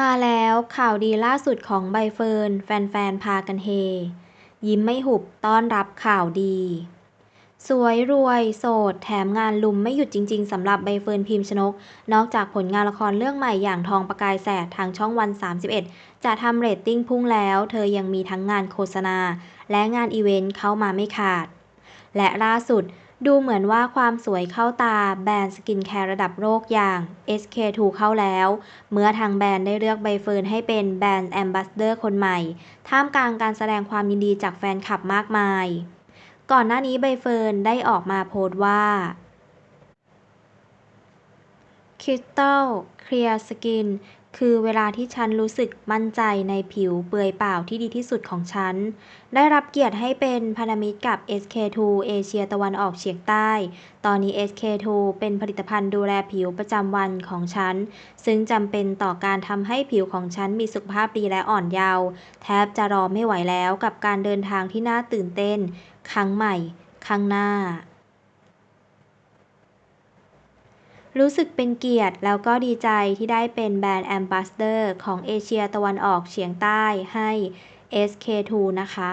มาแล้วข่าวดีล่าสุดของใบเฟิร์น แฟนๆ พากันเฮ ยิ้มไม่หุบต้อนรับข่าวดี สวยรวยโสด แถมงานลุมไม่หยุดจริง ๆสำหรับใบเฟิร์นพิมพ์ชนก นอกจากผลงานละครเรื่องใหม่อย่างทองประกายแสดทางช่องวัน 31 จะทำเรตติ้งพุ่งแล้ว เธอยังมีทั้งงานโฆษณา และงานอีเวนต์เข้ามาไม่ขาด และล่าสุดดูเหมือนว่าความสวยเข้าตาแบรนด์สกินแคร์ระดับโลกอย่าง SK2 เข้าแล้ว เมื่อทางแบรนด์ได้เลือกใบเฟิร์นให้เป็นแบรนด์แอมบาสเดอร์คนใหม่ ท่ามกลางการแสดงความยินดีจากแฟนคลับมากมาย ก่อนหน้านี้ใบเฟิร์นได้ออกมาโพสต์ว่า Crystal Clear Skin คือเวลาที่ฉันรู้สึกมั่นใจในผิวเปลือยเปล่าที่ดีที่สุดของฉัน ได้รับเกียรติให้เป็นพันธมิตรกับ SK2 เอเชียตะวันออกเฉียงใต้ ตอนนี้ SK2 เป็นผลิตภัณฑ์ดูแลผิวประจำวันของฉัน ซึ่งจำเป็นต่อการทำให้ผิวของฉันมีสุขภาพดีและอ่อนเยาว์แทบจะรอไม่ไหวแล้วกับการเดินทางที่น่าตื่นเต้น ครั้งใหม่ข้งหน้า รู้สึกเป็นเกียรติแล้วก็ดีใจที่ได้เป็นแบรนด์แอมบาสเดอร์ของเอเชียตะวันออกเฉียงใต้ให้ SK2 นะคะ